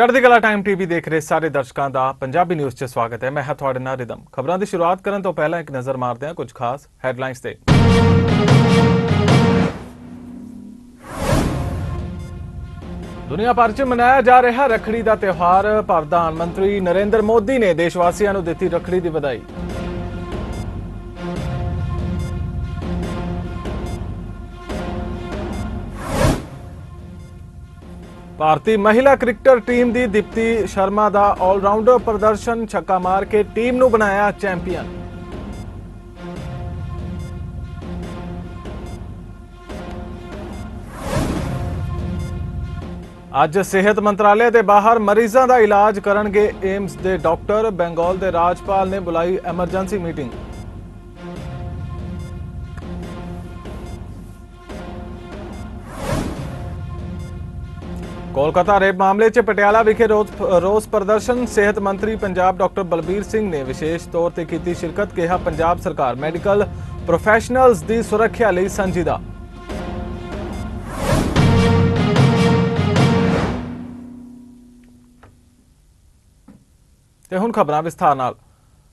ਚੜ੍ਹਦੀ ਕਲਾ time TV ਦੇਖ ਰਹੇ ਸਾਰੇ ਦਰਸ਼ਕਾਂ ਦਾ ਪੰਜਾਬੀ ਨਿਊਜ਼ 'ਚ ਸਵਾਗਤ ਹੈ। ਮੈਂ ਹਾਂ ਤੁਹਾਡੇ ਨਾਲ ਰਿਦਮ। ਖਬਰਾਂ ਦੀ ਸ਼ੁਰੂਆਤ ਕਰਨ ਤੋਂ ਪਹਿਲਾਂ ਇੱਕ ਨਜ਼ਰ ਮਾਰਦੇ ਹਾਂ ਕੁਝ ਖਾਸ ਹੈਡਲਾਈਨਸ ਤੇ। ਦੁਨੀਆ ਭਰ 'ਚ ਮਨਾਇਆ ਜਾ ਰਿਹਾ ਰੱਖੜੀ ਦਾ ਤਿਉਹਾਰ। ਪ੍ਰਧਾਨ ਮੰਤਰੀ ਨਰਿੰਦਰ ਮੋਦੀ ਨੇ ਦੇਸ਼ ਵਾਸੀਆਂ ਨੂੰ ਦਿੱਤੀ ਰੱਖੜੀ ਦੀ ਵਧਾਈ। ਭਾਰਤੀ ਮਹਿਲਾ ਕ੍ਰਿਕਟਰ ਟੀਮ ਦੀ ਦੀਪਤੀ ਸ਼ਰਮਾ ਦਾ ਆਲਰਾਊਂਡਰ ਪ੍ਰਦਰਸ਼ਨ, ਛੱਕਾ ਮਾਰ ਕੇ ਟੀਮ ਨੂੰ ਬਣਾਇਆ ਚੈਂਪੀਅਨ। ਅੱਜ ਸਿਹਤ ਮੰਤਰਾਲੇ ਦੇ ਬਾਹਰ ਮਰੀਜ਼ਾਂ ਦਾ ਇਲਾਜ ਕਰਨਗੇ ਏਮਸ ਦੇ ਡਾਕਟਰ, ਬੰਗਾਲ ਦੇ ਰਾਜਪਾਲ ਨੇ ਬੁਲਾਈ ਐਮਰਜੈਂਸੀ ਮੀਟਿੰਗ। ਕੋਲਕਾਤਾ ਰੇਪ ਮਾਮਲੇ 'ਚ ਪਟਿਆਲਾ ਵਿਖੇ ਰੋਸ ਪ੍ਰਦਰਸ਼ਨ, ਸਿਹਤ ਮੰਤਰੀ ਪੰਜਾਬ ਡਾਕਟਰ ਬਲਬੀਰ ਸਿੰਘ ਨੇ ਵਿਸ਼ੇਸ਼ ਤੌਰ ਤੇ ਕੀਤੀ ਸ਼ਿਰਕਤ, ਕਿਹਾ ਪੰਜਾਬ ਸਰਕਾਰ ਮੈਡੀਕਲ ਪ੍ਰੋਫੈਸ਼ਨਲਜ਼ ਦੀ ਸੁਰੱਖਿਆ ਲਈ ਸੰਜੀਦਾ। ਤੇ ਹੁਣ ਖਬਰਾਂ ਵਿਸਥਾਰ ਨਾਲ।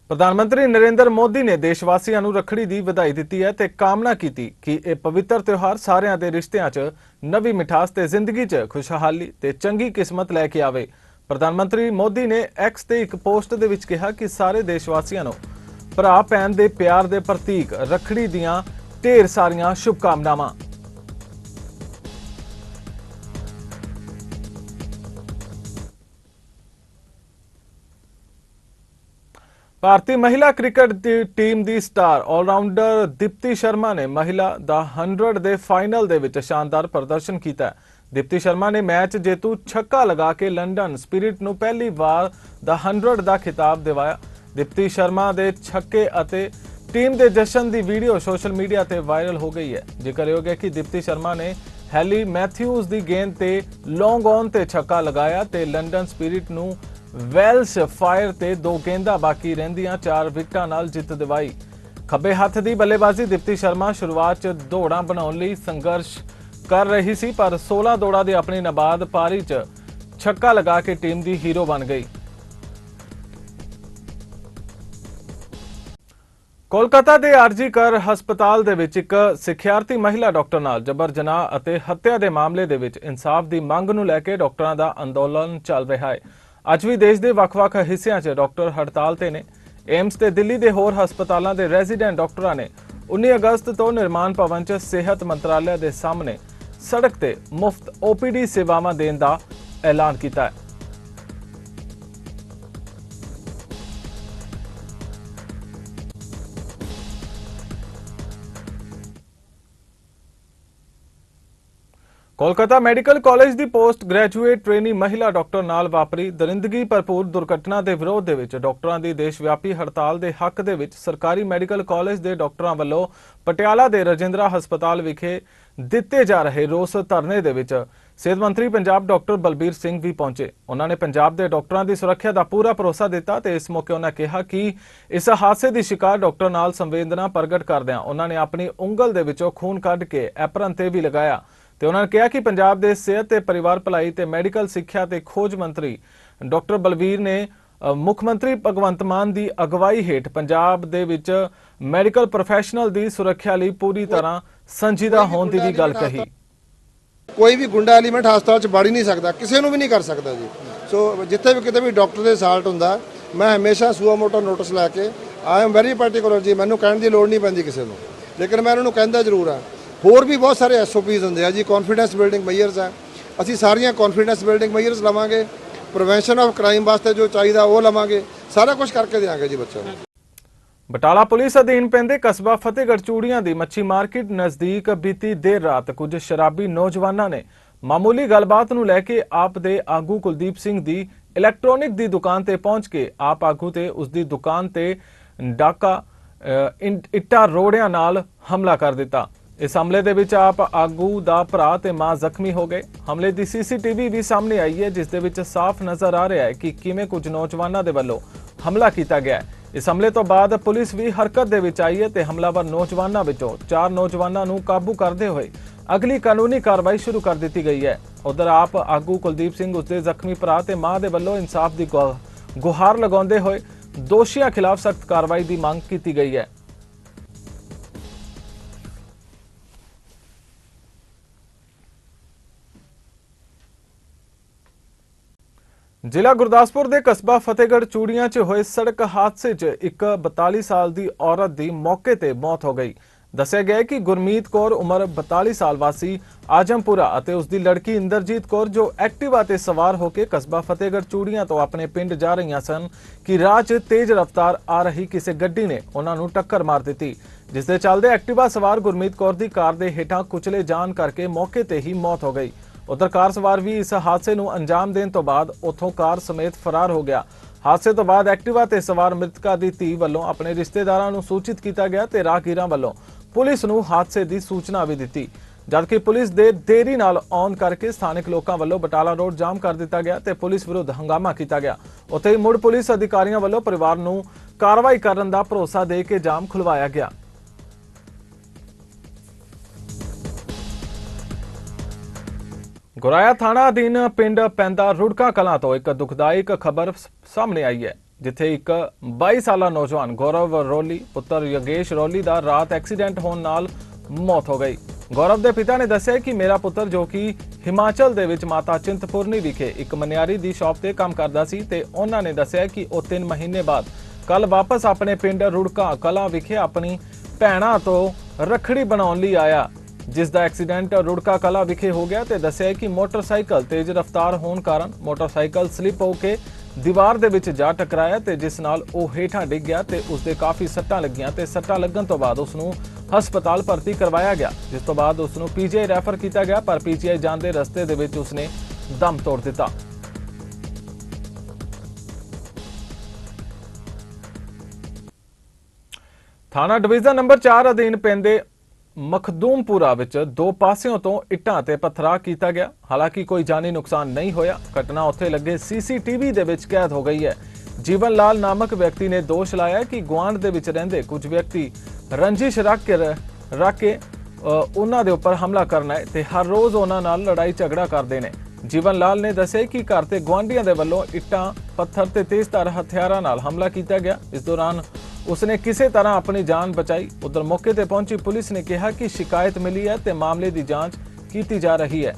ਪ੍ਰਧਾਨ ਮੰਤਰੀ ਨਰਿੰਦਰ ਮੋਦੀ ਨੇ ਦੇਸ਼ ਵਾਸੀਆਂ ਨੂੰ ਰੱਖੜੀ ਦੀ ਵਧਾਈ ਦਿੱਤੀ ਹੈ ਤੇ ਕਾਮਨਾ ਕੀਤੀ ਕਿ ਇਹ ਪਵਿੱਤਰ ਤਿਉਹਾਰ ਸਾਰਿਆਂ ਦੇ ਰਿਸ਼ਤਿਆਂ 'ਚ ਨਵੀਂ ਮਿਠਾਸ ਤੇ ਜ਼ਿੰਦਗੀ 'ਚ ਖੁਸ਼ਹਾਲੀ ਤੇ ਚੰਗੀ ਕਿਸਮਤ ਲੈ ਕੇ ਆਵੇ। ਪ੍ਰਧਾਨ ਮੰਤਰੀ ਮੋਦੀ ਨੇ ਐਕਸ ਤੇ ਇੱਕ ਪੋਸਟ ਦੇ ਵਿੱਚ ਕਿਹਾ ਕਿ ਸਾਰੇ ਦੇਸ਼ ਵਾਸੀਆਂ ਨੂੰ ਭਰਾ ਭੈਣ ਦੇ ਪਿਆਰ ਦੇ ਪ੍ਰਤੀਕ ਰੱਖੜੀ ਦੀਆਂ ਢੇਰ ਸਾਰੀਆਂ ਸ਼ੁਭਕਾਮਨਾਵਾਂ। ਭਾਰਤੀ ਮਹਿਲਾ ਕ੍ਰਿਕਟ ਦੀ ਟੀਮ ਦੀ ਸਟਾਰ ਆਲਰਾਊਂਡਰ ਦੀਪਤੀ ਸ਼ਰਮਾ ਨੇ ਮਹਿਲਾ ਦਾ 100 ਦੇ ਫਾਈਨਲ ਦੇ ਵਿੱਚ ਸ਼ਾਨਦਾਰ ਪ੍ਰਦਰਸ਼ਨ ਕੀਤਾ ਦੀਪਤੀ ਸ਼ਰਮਾ ਨੇ ਮੈਚ ਜੇਤੂ ਛੱਕਾ ਲਗਾ ਕੇ ਲੰਡਨ ਸਪਿਰਿਟ ਨੂੰ ਪਹਿਲੀ ਵਾਰ ਦਾ 100 ਦਾ ਖਿਤਾਬ ਦਿਵਾਇਆ। ਦੀਪਤੀ ਸ਼ਰਮਾ ਦੇ ਛੱਕੇ ਅਤੇ ਟੀਮ ਦੇ ਜਸ਼ਨ ਦੀ ਵੀਡੀਓ ਸੋਸ਼ਲ ਮੀਡੀਆ ਤੇ ਵਾਇਰਲ ਹੋ ਗਈ ਹੈ। ਜ਼ਿਕਰਯੋਗ ਹੈ ਕਿ ਦੀਪਤੀ ਸ਼ਰਮਾ ਨੇ ਹੈਲੀ ਮੈਥਿਊਜ਼ ਦੀ ਗੇਂਦ ਤੇ ਲੌਂਗ ਔਨ ਤੇ ਛੱਕਾ ਲਗਾਇਆ ਤੇ ਲੰਡਨ ਸਪਿਰਿਟ ਨੂੰ ਵੈਲਸ ਫਾਇਰ ਤੇ ਦੋ ਗੇਂਦਾਂ ਬਾਕੀ ਰਹਿੰਦੀਆਂ, ਚਾਰ ਵਿਕਟਾਂ ਨਾਲ ਜਿੱਤ ਦਿਵਾਈ। ਖੱਬੇ ਹੱਥ ਦੀ ਬੱਲੇਬਾਜ਼ੀ, ਦੀਪਤੀ ਸ਼ਰਮਾ ਸ਼ੁਰੂਆਤ 'ਚ ਦੌੜਾਂ ਬਣਾਉਣ ਲਈ ਸੰਘਰਸ਼ ਕਰ ਰਹੀ ਸੀ, ਪਰ 16 ਦੌੜਾਂ ਦੀ ਆਪਣੀ ਨਬਾਦ ਪਾਰੀ 'ਚ ਛੱਕਾ ਲਗਾ ਕੇ ਟੀਮ ਦੀ ਹੀਰੋ ਬਣ ਗਈ। ਕੋਲਕਾਤਾ ਦੇ ਆਰਜੀ ਕਰ ਹਸਪਤਾਲ ਦੇ ਵਿੱਚ ਇੱਕ ਸਿੱਖਿਆਰਥੀ ਮਹਿਲਾ ਡਾਕਟਰ ਨਾਲ ਜਬਰ ਜਨਾਹ ਅਤੇ ਹੱਤਿਆ ਦੇ ਮਾਮਲੇ ਦੇ ਵਿੱਚ ਇਨਸਾਫ ਦੀ ਮੰਗ ਨੂੰ ਲੈ ਕੇ ਡਾਕਟਰਾਂ ਦਾ ਅੰਦੋਲਨ ਚੱਲ ਰਿਹਾ ਹੈ। ਅੱਜ ਵੀ ਦੇਸ਼ ਦੇ ਵੱਖ-ਵੱਖ ਹਿੱਸਿਆਂ 'ਚ ਡਾਕਟਰ ਹੜਤਾਲ ਤੇ ਨੇ। ਏਮਸ ਤੇ ਦਿੱਲੀ ਦੇ ਹੋਰ ਹਸਪਤਾਲਾਂ ਦੇ ਰੈਜ਼ੀਡੈਂਟ ਡਾਕਟਰਾਂ ਨੇ 19 ਅਗਸਤ ਤੋਂ ਨਿਰਮਾਣ ਭਵਨ 'ਚ ਸਿਹਤ ਮੰਤਰਾਲੇ ਦੇ ਸਾਹਮਣੇ ਸੜਕ ਤੇ ਮੁਫਤ ਓਪੀਡੀ ਸੇਵਾਵਾਂ ਦੇਣ ਦਾ ਐਲਾਨ ਕੀਤਾ ਹੈ। ਕੋਲਕਾਤਾ ਮੈਡੀਕਲ ਕਾਲਜ ਦੀ ਪੋਸਟ ਗ੍ਰੈਜੂਏਟ ਟ੍ਰੇਨੀ ਮਹਿਲਾ ਡਾਕਟਰ ਨਾਲ ਵਾਪਰੀ। ਦਰਿੰਦਗੀ ਭਰਪੂਰ ਦੁਰਘਟਨਾ ਦੇ ਵਿਰੋਧ ਦੇ ਵਿੱਚ ਡਾਕਟਰਾਂ ਦੀ ਦੇਸ਼ ਵਿਆਪੀ ਹੜਤਾਲ ਦੇ ਹੱਕ ਦੇ ਵਿੱਚ ਸਰਕਾਰੀ ਮੈਡੀਕਲ ਕਾਲਜ ਦੇ ਡਾਕਟਰਾਂ ਵੱਲੋਂ ਪਟਿਆਲਾ ਦੇ ਰਜਿੰਦਰਾ ਹਸਪਤਾਲ ਵਿਖੇ ਦਿੱਤੇ ਜਾ ਰਹੇ ਰੋਸ ਧਰਨੇ ਦੇ ਵਿੱਚ ਸਿਹਤ ਮੰਤਰੀ ਪੰਜਾਬ ਡਾਕਟਰ ਬਲਬੀਰ ਸਿੰਘ ਵੀ ਪਹੁੰਚੇ। ਉਹਨਾਂ ਨੇ ਪੰਜਾਬ ਦੇ ਡਾਕਟਰਾਂ ਦੀ ਸੁਰੱਖਿਆ ਦਾ ਪੂਰਾ ਭਰੋਸਾ ਦਿੱਤਾ ਤੇ ਇਸ ਮੌਕੇ ਉਹਨਾਂ ਕਿਹਾ ਕਿ ਇਸ ਹਾਦਸੇ ਦੀ ਸ਼ਿਕਾਰ ਡਾਕਟਰ ਨਾਲ ਸੰਵੇਦਨਾ ਪ੍ਰਗਟ ਕਰਦਿਆਂ ਉਹਨਾਂ ਨੇ ਆਪਣੀ ਉਂਗਲ ਦੇ ਵਿੱਚੋਂ ਖੂਨ ਕੱਢ ਕੇ ਐਪਰਨ ਤੇ ਵੀ ਲਗਾਇਆ। ਤੇ ਉਹਨਾਂ ਨੇ ਕਿਹਾ ਕਿ ਪੰਜਾਬ ਦੇ ਸਿਹਤ ਤੇ ਪਰਿਵਾਰ ਭਲਾਈ ਤੇ ਮੈਡੀਕਲ ਸਿੱਖਿਆ ਤੇ ਖੋਜ ਮੰਤਰੀ ਡਾਕਟਰ ਬਲਵੀਰ ਨੇ ਮੁੱਖ ਮੰਤਰੀ ਭਗਵੰਤ ਮਾਨ ਦੀ ਅਗਵਾਈ ਹੇਠ ਪੰਜਾਬ ਦੇ ਵਿੱਚ ਮੈਡੀਕਲ ਪ੍ਰੋਫੈਸ਼ਨਲ ਦੀ ਸੁਰੱਖਿਆ ਲਈ ਪੂਰੀ ਤਰ੍ਹਾਂ ਸੰਜੀਦਾ ਹੋਣ ਦੀ ਵੀ ਗੱਲ ਕਹੀ। ਕੋਈ ਵੀ ਗੁੰਡਾ ਐਲੀਮੈਂਟ ਹਸਪਤਾਲ 'ਚ ਵੜ ਹੀ ਨਹੀਂ ਸਕਦਾ ਕਿਸੇ ਨੂੰ ਵੀ ਨਹੀਂ ਕਰ ਸਕਦਾ ਜੀ। ਸੋ ਜਿੱਥੇ ਵੀ ਕਿਤੇ ਵੀ ਡਾਕਟਰ ਦੇ ਸਾਲਟ ਹੁੰਦਾ ਮੈਂ ਹਮੇਸ਼ਾ ਸੂਆ ਮੋਟਾ ਨੋਟਿਸ ਲੈ ਕੇ ਆਈ ਐਮ ਵੈਰੀ ਪਾਰਟਿਕੂਲਰ ਜੀ ਮੈਨੂੰ ਕਹਿਣ ਦੀ ਲੋੜ ਨਹੀਂ ਪੈਂਦੀ ਕਿਸੇ ਨੂੰ। ਲੇਕਿਨ ਮੈਂ ਉਹਨਾਂ ਨੂੰ ਕਹਿੰਦਾ ਜ਼ਰੂਰ ਆ ਹੋਰ ਵੀ ਬਹੁਤ ਸਾਰੇ ਐਸਓਪੀਜ਼ ਹੁੰਦੇ ਆ ਜੀ ਕੌਨਫੀਡੈਂਸ ਬਿਲਡਿੰਗ ਮੈਜਰਸ ਆ। ਅਸੀਂ ਸਾਰੀਆਂ ਕੌਨਫੀਡੈਂਸ ਬਿਲਡਿੰਗ ਮੈਜਰਸ ਲਵਾਂਗੇ ਪ੍ਰੀਵੈਂਸ਼ਨ ਆਫ ਕ੍ਰਾਈਮ ਵਾਸਤੇ ਜੋ ਚਾਹੀਦਾ ਉਹ ਲਵਾਂਗੇ ਸਾਰਾ ਕੁਝ ਕਰਕੇ ਦੇਵਾਂਗੇ ਜੀ ਬੱਚਿਆਂ ਨੂੰ। ਬਟਾਲਾ ਪੁਲਿਸ ਅਧੀਨ ਪੈਂਦੇ ਕਸਬਾ ਫਤਿਹਗੜ੍ਹ ਚੂੜੀਆਂ ਦੀ ਮੱਛੀ ਮਾਰਕੀਟ ਨਜ਼ਦੀਕ ਬੀਤੀ ਦੇਰ ਰਾਤ ਕੁਝ ਸ਼ਰਾਬੀ ਨੌਜਵਾਨਾਂ ਨੇ ਮਾਮੂਲੀ ਗੱਲਬਾਤ ਨੂੰ ਲੈ ਕੇ ਆਪ ਦੇ ਆਗੂ ਕੁਲਦੀਪ ਸਿੰਘ ਦੀ ਇਲੈਕਟ੍ਰੋਨਿਕ ਦੀ ਦੁਕਾਨ ਤੇ ਪਹੁੰਚ ਕੇ ਆਪ ਆਗੂ ਤੇ ਉਸ ਦੀ ਦੁਕਾਨ ਤੇ ਡਾਕਾ ਅ, ਇੱਟਾਂ ਰੋੜਿਆਂ ਨਾਲ ਹਮਲਾ ਕਰ ਦਿੱਤਾ। ਇਸ ਹਮਲੇ ਦੇ ਵਿੱਚ ਆਪ ਆਗੂ ਦਾ ਭਰਾ ਤੇ ਮਾਂ ਜ਼ਖਮੀ ਹੋ ਗਏ। ਹਮਲੇ ਦੀ ਸੀਸੀਟੀਵੀ ਵੀ ਸਾਹਮਣੇ ਆਈ ਹੈ, ਜਿਸ ਦੇ ਵਿੱਚ ਸਾਫ਼ ਨਜ਼ਰ ਆ ਰਿਹਾ ਹੈ ਕਿ ਕਿਵੇਂ ਕੁਝ ਨੌਜਵਾਨਾਂ ਦੇ ਵੱਲੋਂ ਹਮਲਾ ਕੀਤਾ ਗਿਆ ਹੈ। ਇਸ ਹਮਲੇ ਤੋਂ ਬਾਅਦ ਪੁਲਿਸ ਵੀ ਹਰਕਤ ਦੇ ਵਿੱਚ ਆਈ ਹੈ ਤੇ ਹਮਲਾਵਰ ਨੌਜਵਾਨਾਂ ਵਿੱਚੋਂ ਚਾਰ ਨੌਜਵਾਨਾਂ ਨੂੰ ਕਾਬੂ ਕਰਦੇ ਹੋਏ ਅਗਲੀ ਕਾਨੂੰਨੀ ਕਾਰਵਾਈ ਸ਼ੁਰੂ ਕਰ ਦਿੱਤੀ ਗਈ ਹੈ। ਉਧਰ ਆਪ ਆਗੂ ਕੁਲਦੀਪ ਸਿੰਘ ਉਸਦੇ ਜ਼ਖਮੀ ਭਰਾ ਤੇ ਮਾਂ ਦੇ ਵੱਲੋਂ ਇਨਸਾਫ ਦੀ ਗੁਹਾ- ਗੁਹਾਰ ਲਗਾਉਂਦੇ ਹੋਏ ਦੋਸ਼ੀਆਂ ਖਿਲਾਫ ਸਖਤ ਕਾਰਵਾਈ ਦੀ ਮੰਗ ਕੀਤੀ ਗਈ ਹੈ। ਜ਼ਿਲ੍ਹਾ ਗੁਰਦਾਸਪੁਰ ਦੇ ਕਸਬਾ ਫਤਿਹਗੜ੍ਹ ਚੂੜੀਆਂ 'ਚ ਹੋਏ ਸੜਕ ਹਾਦਸੇ 'ਚ ਇੱਕ 42 ਸਾਲ ਦੀ ਔਰਤ ਦੀ ਮੌਕੇ ਤੇ ਮੌਤ ਹੋ ਗਈ। ਦੱਸਿਆ ਗਿਆ ਕਿ ਗੁਰਮੀਤ ਕੌਰ ਉਮਰ 42 ਸਾਲ ਵਾਸੀ, ਆਜਮਪੁਰਾ ਅਤੇ ਉਸ ਦੀ ਲੜਕੀ ਇੰਦਰਜੀਤ ਕੌਰ ਜੋ ਐਕਟਿਵਾ ਤੇ ਸਵਾਰ ਹੋ ਕੇ ਕਸਬਾ ਫਤਿਹਗੜ੍ਹ ਚੂੜੀਆਂ ਤੋਂ ਆਪਣੇ ਪਿੰਡ ਜਾ ਰਹੀਆਂ ਸਨ ਕਿ ਰਾਹ 'ਚ ਤੇਜ਼ ਰਫ਼ਤਾਰ ਆ ਰਹੀ ਕਿਸੇ ਗੱਡੀ ਨੇ ਉਹਨਾਂ ਨੂੰ ਟੱਕਰ ਮਾਰ ਦਿੱਤੀ। ਜਿਸ ਦੇ ਚੱਲਦੇ ਐਕਟਿਵਾ ਸਵਾਰ ਗੁਰਮੀਤ ਕੌਰ ਦੀ ਕਾਰ ਦੇ ਹੇਠਾਂ ਕੁਚਲੇ ਜਾਣ ਕਰਕੇ ਮੌਕੇ ਤੇ ਹੀ ਮੌਤ ਹੋ ਗਈ। ਉਧਰ ਕਾਰ ਸਵਾਰ ਵੀ ਇਸ ਹਾਦਸੇ ਨੂੰ ਅੰਜਾਮ ਦੇਣ ਤੋਂ ਬਾਅਦ ਉੱਥੋਂ ਕਾਰ ਸਮੇਤ ਫਰਾਰ ਹੋ ਗਿਆ। ਹਾਦਸੇ ਤੋਂ ਬਾਅਦ ਐਕਟਿਵਾ ਤੇ ਸਵਾਰ ਮ੍ਰਿਤਕਾ ਦੀ ਧੀ ਵੱਲੋਂ ਆਪਣੇ ਰਿਸ਼ਤੇਦਾਰਾਂ ਨੂੰ ਸੂਚਿਤ ਕੀਤਾ ਗਿਆ ਤੇ ਰਾਹਗੀਰਾਂ ਵੱਲੋਂ ਪੁਲਿਸ ਨੂੰ ਹਾਦਸੇ ਦੀ ਸੂਚਨਾ ਵੀ ਦਿੱਤੀ। ਜਦਕਿ ਪੁਲਿਸ ਦੇ ਦੇਰੀ ਨਾਲ ਆਉਣ ਕਰਕੇ ਸਥਾਨਕ ਲੋਕਾਂ ਵੱਲੋਂ ਬਟਾਲਾ ਰੋਡ ਜਾਮ ਕਰ ਦਿੱਤਾ ਗਿਆ ਤੇ ਪੁਲਿਸ ਵਿਰੁੱਧ ਹੰਗਾਮਾ ਕੀਤਾ ਗਿਆ। ਉੱਥੇ ਹੀ ਮੁੜ ਪੁਲਿਸ ਅਧਿਕਾਰੀਆਂ ਵੱਲੋਂ ਪਰਿਵਾਰ ਨੂੰ ਕਾਰਵਾਈ ਕਰਨ ਦਾ ਭਰੋਸਾ ਦੇ ਕੇ ਜਾਮ ਖੁਲਵਾਇਆ ਗਿਆ। ਗੁਰਾਇਆ ਥਾਣਾ ਅਧੀਨ ਪਿੰਡ ਪੈਂਦਾ ਰੁੜਕਾ ਕਲਾਂ ਤੋਂ ਇੱਕ ਦੁਖਦਾਇਕ ਖਬਰ ਸਾਹਮਣੇ ਆਈ ਹੈ, ਜਿੱਥੇ ਇੱਕ 22 ਸਾਲਾ ਨੌਜਵਾਨ ਗੌਰਵ ਰੋਲੀ, ਪੁੱਤਰ ਯੋਗੇਸ਼ ਰੋਲੀ ਦਾ ਰਾਤ ਐਕਸੀਡੈਂਟ ਹੋਣ ਨਾਲ ਮੌਤ ਹੋ ਗਈ। ਗੌਰਵ ਦੇ ਪਿਤਾ ਨੇ ਦੱਸਿਆ ਕਿ ਮੇਰਾ ਪੁੱਤਰ ਜੋ ਕਿ ਹਿਮਾਚਲ ਦੇ ਵਿੱਚ ਮਾਤਾ ਚਿੰਤਪੁਰਨੀ ਵਿਖੇ ਇੱਕ ਮਨਿਆਰੀ ਦੀ ਸ਼ਾਪ ਤੇ ਕੰਮ ਕਰਦਾ ਸੀ ਤੇ ਉਹਨਾਂ ਨੇ ਦੱਸਿਆ ਕਿ ਉਹ 3 ਮਹੀਨੇ ਬਾਅਦ ਕੱਲ ਵਾਪਸ ਆਪਣੇ ਪਿੰਡ ਰੁੜਕਾ ਕਲਾਂ ਵਿਖੇ ਆਪਣੀ ਭੈਣਾਂ ਤੋਂ ਰੱਖੜੀ ਬਣਾਉਣ ਲਈ ਆਇਆ। ਜਿਸ ਦਾ ਐਕਸੀਡੈਂਟ ਰੁੜਕਾ ਕਲਾ ਵਿਖੇ ਹੋ ਗਿਆ ਤੇ ਦੱਸਿਆ ਕਿ ਮੋਟਰਸਾਈਕਲ ਤੇਜ਼ ਰਫ਼ਤਾਰ ਹੋਣ ਕਾਰਨ ਮੋਟਰਸਾਈਕਲ ਸਲਿਪ ਹੋ ਕੇ ਦੀਵਾਰ ਦੇ ਵਿੱਚ ਜਾ ਟਕਰਾਇਆ ਤੇ ਜਿਸ ਨਾਲ ਉਹ ਹੇਠਾਂ ਡਿੱਗ ਗਿਆ ਤੇ ਉਸ ਦੇ ਕਾਫੀ ਸੱਟਾਂ ਲੱਗੀਆਂ ਤੇ ਸੱਟਾਂ ਲੱਗਣ ਤੋਂ ਬਾਅਦ ਉਸ ਨੂੰ ਹਸਪਤਾਲ ਭਰਤੀ ਕਰਵਾਇਆ ਗਿਆ, ਜਿਸ ਤੋਂ ਬਾਅਦ ਉਸ ਨੂੰ ਪੀਜੀਆਈ ਰੈਫਰ ਕੀਤਾ ਗਿਆ, ਪਰ ਪੀਜੀਆਈ ਜਾਣ ਦੇ ਰਸਤੇ ਦੇ ਵਿੱਚ ਉਸਨੇ ਦਮ ਤੋੜ ਦਿੱਤਾ। ਥਾਣਾ ਡਿਵੀਜ਼ਨ ਨੰਬਰ 4 ਅਧੀਨ ਪੈਂਦੇ ਮਖਦੂਮਪੁਰਾ ਵਿੱਚ ਦੋ ਪਾਸਿਓਂ ਤੋਂ ਇੱਟਾਂ ਤੇ ਪੱਥਰਾ ਕੀਤਾ ਗਿਆ। ਹਾਲਾਂਕਿ ਕੋਈ ਜਾਨੀ ਨੁਕਸਾਨ ਨਹੀਂ ਹੋਇਆ। ਘਟਨਾ ਉੱਥੇ ਲੱਗੇ ਸੀਸੀਟੀਵੀ ਦੇ ਵਿੱਚ ਕੈਦ ਹੋ ਗਈ ਹੈ। ਜੀਵਨ ਲਾਲ ਨਾਮਕ ਵਿਅਕਤੀ ਨੇ ਦੋਸ਼ ਲਾਇਆ ਕਿ ਗੁਆਂਢ ਦੇ ਵਿੱਚ ਰਹਿੰਦੇ ਕੁਝ ਵਿਅਕਤੀ ਰੰਜਿਸ਼ ਰੱਖ ਕੇ ਰੱਖ ਕੇ ਉਹਨਾਂ ਦੇ ਉੱਪਰ ਹਮਲਾ ਕਰਨਾ ਹੈ ਤੇ ਹਰ ਰੋਜ਼ ਉਹਨਾਂ ਨਾਲ ਲੜਾਈ ਝਗੜਾ ਕਰਦੇ ਨੇ। ਜੀਵਨ ਲਾਲ ਨੇ ਦੱਸਿਆ ਕਿ ਘਰ ਤੇ ਗੁਆਂਢੀਆਂ ਦੇ ਵੱਲੋਂ ਇੱਟਾਂ, ਪੱਥਰ ਤੇ ਤੇਜ਼ਧਾਰ ਹਥਿਆਰਾਂ ਨਾਲ ਹਮਲਾ ਕੀਤਾ ਗਿਆ। ਇਸ ਦੌਰਾਨ ਉਸਨੇ ਕਿਸੇ ਤਰ੍ਹਾਂ ਆਪਣੀ ਜਾਨ ਬਚਾਈ। ਉਧਰ ਮੌਕੇ ਤੇ ਪਹੁੰਚੀ ਪੁਲਿਸ ਨੇ ਕਿਹਾ ਕਿ ਸ਼ਿਕਾਇਤ ਮਿਲੀ ਹੈ ਤੇ ਮਾਮਲੇ ਦੀ ਜਾਂਚ ਕੀਤੀ ਜਾ ਰਹੀ ਹੈ।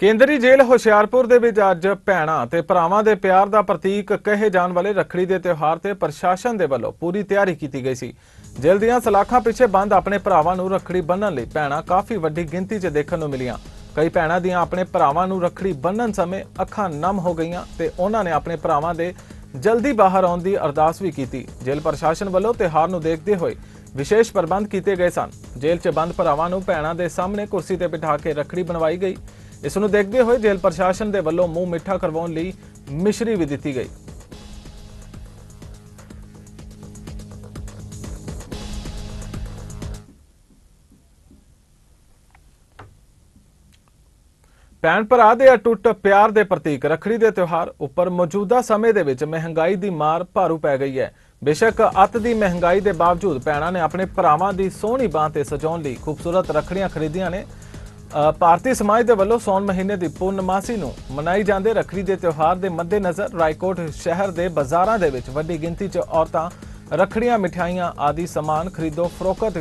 ਕੇਂਦਰੀ ਜੇਲ੍ਹ ਹੁਸ਼ਿਆਰਪੁਰ ਦੇ ਵਿੱਚ ਅੱਜ ਭੈਣਾਂ ਤੇ ਭਰਾਵਾਂ ਦੇ ਪਿਆਰ ਦਾ ਪ੍ਰਤੀਕ ਕਹੇ ਜਾਣ ਵਾਲੇ ਰੱਖੜੀ ਦੇ ਤਿਉਹਾਰ ਤੇ ਪ੍ਰਸ਼ਾਸਨ ਦੇ ਵੱਲੋਂ ਪੂਰੀ ਤਿਆਰੀ ਕੀਤੀ ਗਈ ਸੀ। ਜੇਲ੍ਹ ਦੀਆਂ ਸਲਾਖਾਂ ਪਿੱਛੇ ਬੰਦ ਆਪਣੇ ਭਰਾਵਾਂ ਨੂੰ ਰੱਖੜੀ ਬੰਨਣ ਲਈ ਭੈਣਾਂ ਕਾਫੀ ਵੱਡੀ ਗਿਣਤੀ 'ਚ ਦੇਖਣ ਨੂੰ ਮਿਲੀਆਂ। ਕਈ ਭੈਣਾਂ ਦੀਆਂ ਆਪਣੇ ਭਰਾਵਾਂ ਨੂੰ ਰੱਖੜੀ ਬੰਨਣ ਸਮੇਂ ਅੱਖਾਂ ਨਮ ਹੋ ਗਈਆਂ ਤੇ ਉਹਨਾਂ ਨੇ ਆਪਣੇ ਭਰਾਵਾਂ ਦੇ ਜਲਦੀ ਬਾਹਰ ਆਉਣ ਦੀ ਅਰਦਾਸ ਵੀ ਕੀਤੀ। ਜੇਲ੍ਹ ਪ੍ਰਸ਼ਾਸਨ ਵੱਲੋਂ ਤਿਉਹਾਰ ਨੂੰ ਦੇਖਦੇ ਹੋਏ ਵਿਸ਼ੇਸ਼ ਪ੍ਰਬੰਧ ਕੀਤੇ ਗਏ ਸਨ। ਜੇਲ੍ਹ 'ਚ ਬੰਦ ਭਰਾਵਾਂ ਨੂੰ ਭੈਣਾਂ ਦੇ ਸਾਹਮਣੇ ਕੁਰਸੀ ਤੇ ਬਿਠਾ ਕੇ ਰੱਖੜੀ ਬਣਵਾਈ ਗਈ। ਇਸ ਨੂੰ ਦੇਖਦੇ ਹੋਏ ਜੇਲ੍ਹ ਪ੍ਰਸ਼ਾਸਨ ਦੇ ਵੱਲੋਂ ਮੂੰਹ ਮਿੱਠਾ ਕਰਵਾਉਣ ਲਈ ਮਿਸ਼ਰੀ ਵੀ ਦਿੱਤੀ ਗਈ। ਭੈਣ ਭਰਾ ਦੇ ਅਟੁੱਟ ਪਿਆਰ ਦੇ ਪ੍ਰਤੀਕ ਰੱਖੜੀ ਦੇ ਤਿਉਹਾਰ ਉੱਪਰ ਮੌਜੂਦਾ ਸਮੇਂ ਦੇ ਵਿੱਚ ਮਹਿੰਗਾਈ ਦੀ ਮਾਰ ਭਾਰੂ ਪੈ ਗਈ ਹੈ। ਬੇਸ਼ੱਕ ਅੱਤ ਦੀ ਮਹਿੰਗਾਈ ਦੇ ਬਾਵਜੂਦ ਭੈਣਾਂ ਨੇ ਆਪਣੇ ਭਰਾਵਾਂ ਦੀ ਸੋਹਣੀ ਬਾਂਹ ਤੇ ਸਜਾਉਣ ਲਈ ਖੂਬਸੂਰਤ ਰੱਖੜੀਆਂ ਖਰੀਦੀਆਂ ਨੇ। ਭਾਰਤੀ ਸਮਾਜ ਦੇ ਵੱਲੋਂ ਸੌਣ ਮਹੀਨੇ ਦੀ ਪੂਰਨਮਾਸੀ ਨੂੰ ਮਨਾਈ ਜਾਂਦੇ ਰੱਖੜੀ ਦੇ ਤਿਉਹਾਰ ਦੇ ਮੱਦੇਨਜ਼ਰ ਰਾਏਕੋਟ ਸ਼ਹਿਰ ਦੇ ਬਾਜ਼ਾਰਾਂ ਦੇ ਵਿੱਚ ਵੱਡੀ ਗਿਣਤੀ 'ਚ ਔਰਤਾਂ ਰੱਖੜੀਆਂ, ਮਿਠਾਈਆਂ ਆਦਿ ਸਮਾਨ ਖਰੀਦੋ, ਫਰੋਖਤ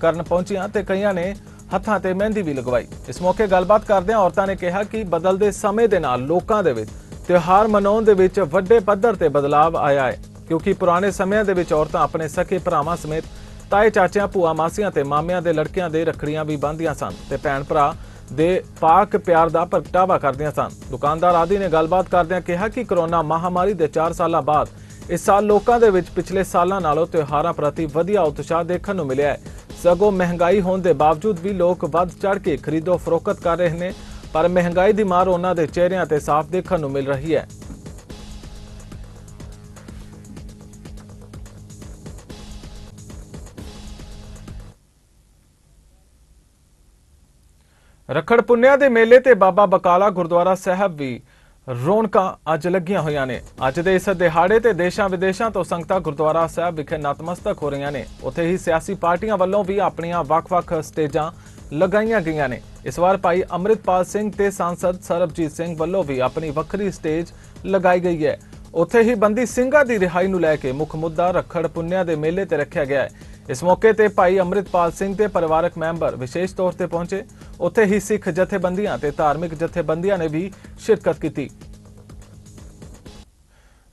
ਕਰਨ ਪਹੁੰਚੀਆਂ ਤੇ ਕਈਆਂ ਨੇ ਹੱਥਾਂ ਤੇ ਮਹਿੰਦੀ ਵੀ ਲਗਵਾਈ। ਇਸ ਮੌਕੇ ਗੱਲਬਾਤ ਕਰਦਿਆਂ ਔਰਤਾਂ ਨੇ ਕਿਹਾ ਕਿ ਬਦਲਦੇ ਸਮੇਂ ਦੇ ਨਾਲ ਲੋਕਾਂ ਦੇ ਵਿੱਚ ਤਿਉਹਾਰ ਮਨਾਉਣ ਦੇ ਵਿੱਚ ਵੱਡੇ ਪੱਧਰ ਤੇ ਬਦਲਾਅ ਆਇਆ ਹੈ, ਕਿਉਂਕਿ ਪੁਰਾਣੇ ਸਮਿਆਂ ਦੇ ਵਿੱਚ ਔਰਤਾਂ ਆਪਣੇ ਸਕੇ ਭਰਾਵਾਂ ਸਮੇਤ ਤਾਏ ਚਾਚਿਆਂ, ਭੂਆ ਮਾਸੀਆਂ ਤੇ ਮਾਮਿਆਂ ਦੇ ਲੜਕਿਆਂ ਦੇ ਰੱਖੜੀਆਂ ਵੀ ਬੰਨ੍ਹਦੀਆਂ ਸਨ ਤੇ ਭੈਣ ਭਰਾ ਦੇ ਪਾਕ ਪਿਆਰ ਦਾ ਪ੍ਰਗਟਾਵਾ ਕਰਦੀਆਂ ਸਨ। ਦੁਕਾਨਦਾਰ ਆਦਿ ਨੇ ਗੱਲਬਾਤ ਕਰਦਿਆਂ ਕਿਹਾ ਕਿ ਕਰੋਨਾ ਮਹਾਮਾਰੀ ਦੇ 4 ਸਾਲਾਂ ਬਾਅਦ ਇਸ ਸਾਲ ਲੋਕਾਂ ਦੇ ਵਿੱਚ ਪਿਛਲੇ ਸਾਲਾਂ ਨਾਲੋਂ ਤਿਉਹਾਰਾਂ ਪ੍ਰਤੀ ਵਧੀਆ ਉਤਸ਼ਾਹ ਦੇਖਣ ਨੂੰ ਮਿਲਿਆ ਹੈ। ਸਗੋਂ ਮਹਿੰਗਾਈ ਹੋਣ ਦੇ ਬਾਵਜੂਦ ਵੀ ਲੋਕ ਵੱਧ ਚੜ ਕੇ ਖਰੀਦੋ ਫਰੋਖਤ ਕਰ ਰਹੇ ਨੇ, ਪਰ ਮਹਿੰਗਾਈ ਦੀ ਮਾਰ ਉਹਨਾਂ ਦੇ ਚਿਹਰਿਆਂ ਤੇ ਸਾਫ਼ ਦੇਖਣ ਨੂੰ ਮਿਲ ਰਹੀ ਹੈ। ਰੱਖੜ ਪੁੰਨਿਆ ਦੇ ਮੇਲੇ ਤੇ ਬਾਬਾ ਬਕਾਲਾ ਗੁਰਦੁਆਰਾ ਸਾਹਿਬ ਵੀ ਰੌਣਕਾਂ ਅੱਜ ਲੱਗੀਆਂ ਹੋਈਆਂ ਨੇ। ਅੱਜ ਦੇ ਇਸ ਦਿਹਾੜੇ ਤੇ ਦੇਸ਼ਾਂ ਵਿਦੇਸ਼ਾਂ ਤੋਂ ਸੰਗਤਾਂ ਗੁਰਦੁਆਰਾ ਸਾਹਿਬ ਵਿਖੇ ਨਤਮਸਤਕ ਹੋ ਰਹੀਆਂ ਨੇ। ਉੱਥੇ ਹੀ ਸਿਆਸੀ ਪਾਰਟੀਆਂ ਵੱਲੋਂ ਵੀ ਆਪਣੀਆਂ ਵੱਖ-ਵੱਖ ਸਟੇਜਾਂ ਲਗਾਈਆਂ ਗਈਆਂ ਨੇ। ਇਸ ਵਾਰ ਭਾਈ ਅੰਮ੍ਰਿਤਪਾਲ ਸਿੰਘ ਤੇ ਸਾਂਸਦ ਸਰਬਜੀਤ ਸਿੰਘ ਵੱਲੋਂ ਵੀ ਆਪਣੀ ਵੱਖਰੀ ਸਟੇਜ ਲਗਾਈ ਗਈ ਹੈ। ਉੱਥੇ ਹੀ ਬੰਦੀ ਸਿੰਘਾਂ ਦੀ ਰਿਹਾਈ ਨੂੰ ਲੈ ਕੇ ਮੁੱਖ ਮੁੱਦਾ ਰੱਖੜ ਪੁੰਨਿਆ ਦੇ ਮੇਲੇ ਤੇ ਰੱਖਿਆ ਗਿਆ ਹੈ। ਇਸ ਮੌਕੇ ਤੇ ਭਾਈ ਅੰਮ੍ਰਿਤਪਾਲ ਸਿੰਘ ਤੇ ਪਰਿਵਾਰਕ ਮੈਂਬਰ ਵਿਸ਼ੇਸ਼ ਤੌਰ ਤੇ ਪਹੁੰਚੇ। ਉੱਥੇ ਹੀ ਸਿੱਖ ਜਥੇਬੰਦੀਆਂ ਤੇ ਧਾਰਮਿਕ ਜਥੇਬੰਦੀਆਂ ਨੇ ਵੀ ਸ਼ਿਰਕਤ ਕੀਤੀ।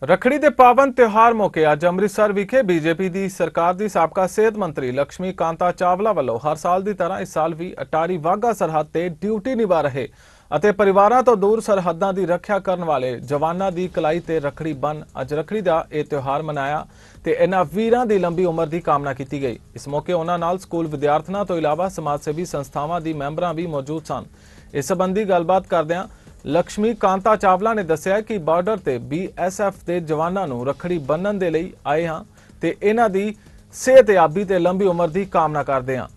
ਰਖੜੀ ਦੇ ਪਾਵਨ ਤਿਉਹਾਰ ਮੌਕੇ ਅੱਜ ਅੰਮ੍ਰਿਤਸਰ ਵਿਖੇ ਬੀਜੇਪੀ ਦੀ ਸਰਕਾਰ ਦੀ ਸਾਬਕਾ ਸਿਹਤ ਮੰਤਰੀ ਲక్ష్ਮੀ ਕਾਂਤਾ ਚਾਵਲਾ ਵੱਲੋਂ ਹਰ ਸਾਲ ਦੀ ਤਰ੍ਹਾਂ ਇਸ ਸਾਲ ਵੀ ਅਟਾਰੀ ਵਾਹਗਾ ਸਰਹੱਦ ਤੇ ਡਿਊਟੀ ਨਿਭਾ ਰਹੇ ਅਤੇ ਪਰਿਵਾਰਾਂ ਤੋਂ ਦੂਰ ਸਰਹੱਦਾਂ ਦੀ ਰੱਖਿਆ ਕਰਨ ਵਾਲੇ ਜਵਾਨਾਂ ਦੀ ਕਲਾਈ ਤੇ ਰਖੜੀ ਬੰਨ ਅੱਜ ਰਖੜੀ ਦਾ ਇਹ ਤਿਉਹਾਰ ਮਨਾਇਆ ਤੇ ਇਹਨਾਂ ਵੀਰਾਂ ਦੀ ਲੰਬੀ ਉਮਰ ਦੀ ਕਾਮਨਾ ਕੀਤੀ ਗਈ। ਇਸ ਮੌਕੇ ਉਹਨਾਂ ਨਾਲ ਸਕੂਲ ਵਿਦਿਆਰਥਣਾਂ ਤੋਂ ਇਲਾਵਾ ਸਮਾਜ ਸੇਵੀ ਸੰਸਥਾਵਾਂ ਦੀ ਮੈਂਬਰਾਂ ਵੀ ਮੌਜੂਦ ਸਨ। ਇਸ ਸੰਬੰਧੀ ਗੱਲਬਾਤ ਕਰਦਿਆਂ ਲక్ష్ਮੀ ਕਾਂਤਾ ਚਾਵਲਾ ਨੇ ਦੱਸਿਆ ਕਿ ਬਾਰਡਰ ਤੇ ਬੀਐਸਐਫ ਦੇ ਜਵਾਨਾਂ ਨੂੰ ਰਖੜੀ ਬੰਨਣ ਦੇ ਲਈ ਆਏ ਹਾਂ ਤੇ ਇਹਨਾਂ ਦੀ ਸਿਹਤਯਾਬੀ ਤੇ ਲੰਬੀ ਉਮਰ ਦੀ ਕਾਮਨਾ ਕਰਦੇ ਹਾਂ।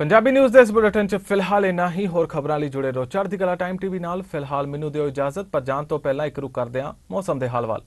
ਪੰਜਾਬੀ ਨਿਊਜ਼ ਦੇ ਇਸ ਬੁਲੇਟਿਨ 'ਚ ਫਿਲਹਾਲ ਇਨਾ ਹੀ। ਹੋਰ ਖਬਰਾਂ ਲਈ ਜੁੜੇ ਰਹੋ ਚੜ੍ਹਦੀ ਕਲਾ ਟਾਈਮ ਟੀਵੀ ਨਾਲ। ਫਿਲਹਾਲ ਮੈਨੂੰ ਦਿਓ ਇਜਾਜ਼ਤ, ਪਰ ਜਾਣ ਤੋਂ ਪਹਿਲਾਂ ਇੱਕ ਰੁਕ ਕਰਦੇ ਹਾਂ ਮੌਸਮ ਦੇ ਹਾਲ ਵੱਲ।